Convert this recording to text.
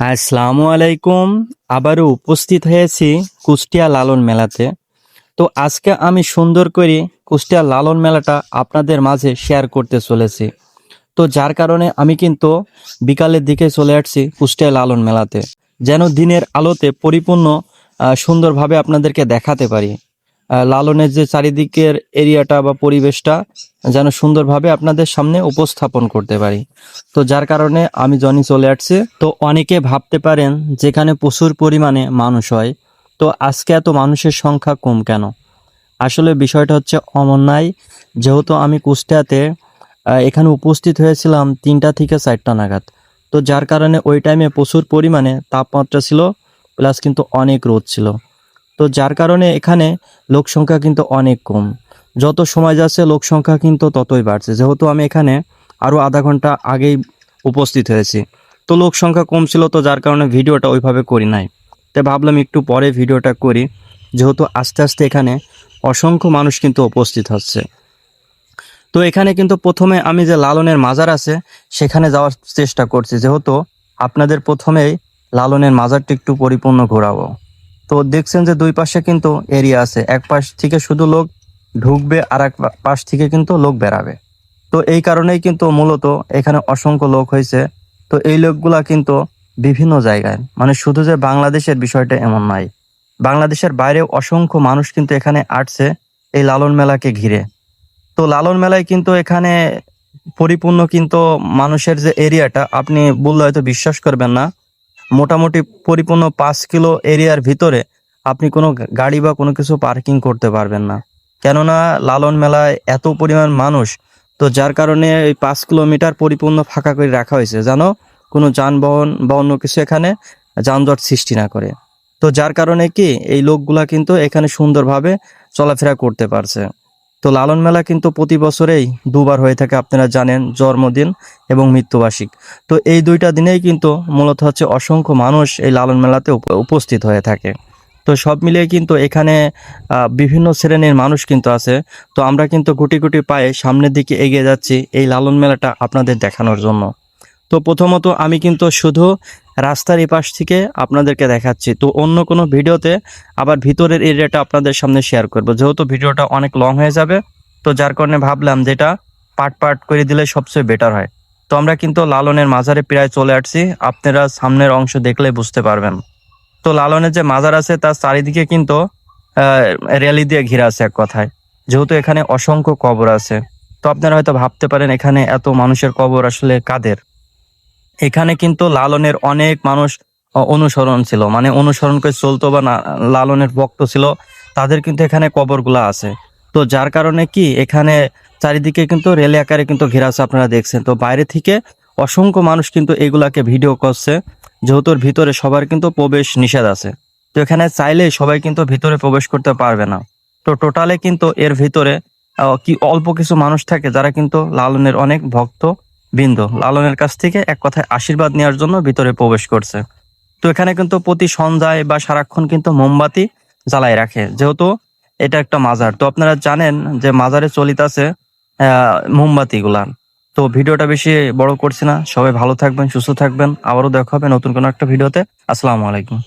আসসালামু আলাইকুম। আবারও উপস্থিত হয়েছি কুষ্টিয়া লালন মেলাতে। তো আজকে আমি সুন্দর করে কুষ্টিয়া লালন মেলাটা আপনাদের মাঝে শেয়ার করতে চলেছি। তো যার কারণে আমি কিন্তু বিকালের দিকে চলে আসছি কুষ্টিয়া লালন মেলাতে। যেন দিনের আলোতে পরিপূর্ণ সুন্দরভাবে আপনাদেরকে দেখাতে পারি। লালনের যে চারিদিকের এরিয়াটা বা পরিবেশটা যেন সুন্দরভাবে আপনাদের সামনে উপস্থাপন করতে পারি। তো যার কারণে আমি জনি চলে আসছি। তো অনেকে ভাবতে পারেন যেখানে প্রচুর পরিমাণে মানুষ হয়, তো আজকে এত মানুষের সংখ্যা কম কেন? আসলে বিষয়টা হচ্ছে অমন্যায়। যেহেতু আমি কুষ্টিয়াতে এখানে উপস্থিত হয়েছিলাম তিনটা থেকে চারটা নাগাদ। তো যার কারণে ওই টাইমে প্রচুর পরিমাণে তাপমাত্রা ছিল প্লাস কিন্তু অনেক রোদ ছিল। তো যার কারণে এখানে লোক সংখ্যা কিন্তু অনেক কম। যত সময় যাচ্ছে লোক সংখ্যা কিন্তু ততই বাড়ছে। যেহেতু আমি এখানে আরও আধা ঘণ্টা আগেই উপস্থিত হয়েছি। তো লোক সংখ্যা কম ছিল তো যার কারণে ভিডিওটা ওইভাবে করি নাই। তাই ভাবলাম একটু পরে ভিডিওটা করি। যেহেতু আস্তে আস্তে এখানে অসংখ্য মানুষ কিন্তু উপস্থিত হচ্ছে। তো এখানে কিন্তু প্রথমে আমি যে লালনের মাজার আছে, সেখানে যাওয়ার চেষ্টা করছি। যেহেতু আপনাদের প্রথমেই লালনের মাজারটা একটু পরিপূর্ণ ঘোরাবো। তো দেখছেন যে দুই পাশে কিন্তু এরিয়া আছে। এক পাশ থেকে শুধু লোক ঢুকবে, আর এক পাশ থেকে কিন্তু লোক বেরাবে। তো এই কারণেই কিন্তু মূলত এখানে অসংখ্য লোক হয়েছে। তো এই লোকগুলা কিন্তু বিভিন্ন জায়গায়। মানে শুধু যে বাংলাদেশের বিষয়টা এমন নয়, বাংলাদেশের বাইরেও অসংখ্য মানুষ কিন্তু এখানে আসছে এই লালন মেলাকে ঘিরে। তো লালন মেলায় কিন্তু এখানে পরিপূর্ণ কিন্তু মানুষের যে এরিয়াটা, আপনি বললে হয়তো বিশ্বাস করবেন না মোটামুটি পরিপূর্ণ পাঁচ কিলো এরিয়ার ভিতরে আপনি কোনো গাড়ি বা কোনো কিছু পার্কিং করতে পারবেন না। কেননা লালন মেলায় এত পরিমাণ মানুষ, তো যার কারণে এই পাঁচ কিলোমিটার পরিপূর্ণ ফাঁকা করে রাখা হয়েছে জানো কোনো যানবাহন বা অন্য কিছু এখানে যানজট সৃষ্টি না করে। তো যার কারণে কি এই লোকগুলা কিন্তু এখানে সুন্দরভাবে চলাফেরা করতে পারছে। তো লালন মেলা কিন্তু প্রতি বছরেই দুবার হয়ে থাকে, আপনারা জানেন, জন্মদিন এবং মৃত্যুবার্ষিক। তো এই দুইটা দিনেই কিন্তু মূলত হচ্ছে অসংখ্য মানুষ এই লালন মেলাতে উপস্থিত হয়ে থাকে। তো সব মিলিয়ে কিন্তু এখানে বিভিন্ন শ্রেণির মানুষ কিন্তু আছে। তো আমরা কিন্তু গুটি গুটি পায়ে সামনের দিকে এগিয়ে যাচ্ছি এই লালন মেলাটা আপনাদের দেখানোর জন্য। তো প্রথমত আমি কিন্তু শুধু রাস্তার এপাশ থেকে আপনাদেরকে দেখাচ্ছি। তো অন্য কোনো ভিডিওতে আবার ভিতরের এরিয়াটা আপনাদের সামনে শেয়ার করব। যেহেতু ভিডিওটা অনেক লং হয়ে যাবে, তো যার কারণে ভাবলাম যেটা পার্ট পার্ট করে দিলে সবচেয়ে বেটার হয়। তো আমরা কিন্তু লালনের মাজারে প্রায় চলে আসছি। আপনারা সামনের অংশ দেখলে বুঝতে পারবেন। তো লালনের যে মাজার আছে, তার চারিদিকে কিন্তু রেলি দিয়ে ঘিরা আছে এক কথায়। যেহেতু এখানে অসংখ্য কবর আছে। তো আপনারা হয়তো ভাবতে পারেন, এখানে এত মানুষের কবর আসলে কাদের? এখানে কিন্তু লালনের অনেক মানুষ অনুসরণ ছিল। মানে অনুসরণ করে চলতো বা লালনের ভক্ত ছিল, তাদের কিন্তু এখানে কবরগুলো আছে। তো যার কারণে কি, এখানে চারিদিকে কিন্তু রেল আকারে কিন্তু ঘেরা আছে আপনারা দেখছেন। তো বাইরে থেকে অসংখ্য মানুষ কিন্তু এগুলাকে ভিডিও করছে যেহেতু ভিতরে সবার কিন্তু প্রবেশ নিষেধ আছে। তো এখানে চাইলেই সবাই কিন্তু ভিতরে প্রবেশ করতে পারবে না। তো টোটালে কিন্তু এর ভিতরে কি অল্প কিছু মানুষ থাকে যারা কিন্তু লালনের অনেক ভক্ত বৃন্দ, লালনের কাছ থেকে এক কথায় আশীর্বাদ নেওয়ার জন্য ভিতরে প্রবেশ করছে। তো এখানে কিন্তু প্রতি সন্ধ্যায় বা সারাক্ষণ কিন্তু মোমবাতি জ্বালাই রাখে, যেহেতু এটা একটা মাজার। তো আপনারা জানেন যে মাজারে চলিত আছে মোমবাতি গুলা তো ভিডিওটা বেশি বড় করছি না। সবাই ভালো থাকবেন, সুস্থ থাকবেন। আবারও দেখা হবে নতুন কোনো একটা ভিডিওতে। আসসালামু আলাইকুম।